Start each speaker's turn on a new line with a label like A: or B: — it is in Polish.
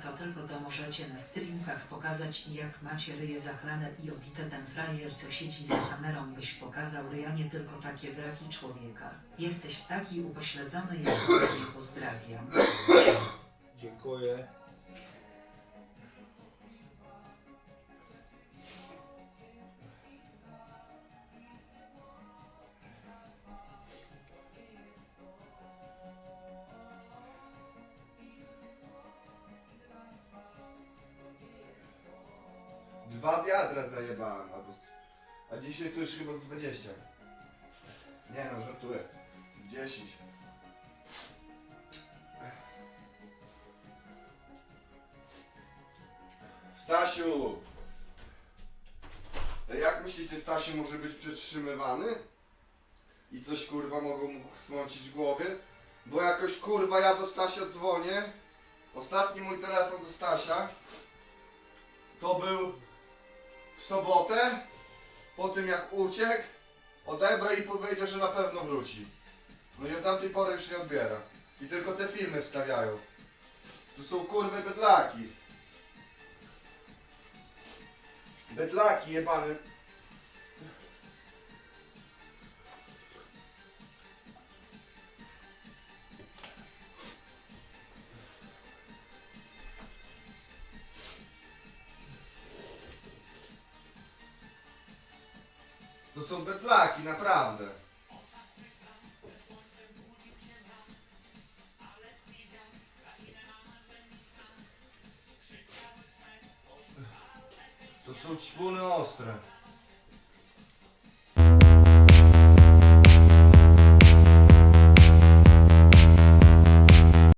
A: to tylko to możecie na streamkach pokazać jak macie ryje zachlane i obite ten frajer co siedzi za kamerą byś pokazał ryja nie tylko takie wraki człowieka. Jesteś taki upośledzony jak nie pozdrawiam.
B: Dwa wiadra zajebałem, albo... A dzisiaj to już chyba z 20. Nie no, żartuję. Z 10. Stasiu! Jak myślicie, Stasiu może być przetrzymywany? I coś kurwa mogą mu smącić w głowie? Bo jakoś kurwa ja do Stasia dzwonię. Ostatni mój telefon do Stasia to był w sobotę, po tym jak uciekł, odebrał i powiedział, że na pewno wróci. No i od tamtej pory już nie odbiera. I tylko te filmy wstawiają. To są kurwy bydlaki. Bydlaki jebane. To są bydlaki, naprawdę. To są ćpuny ostre.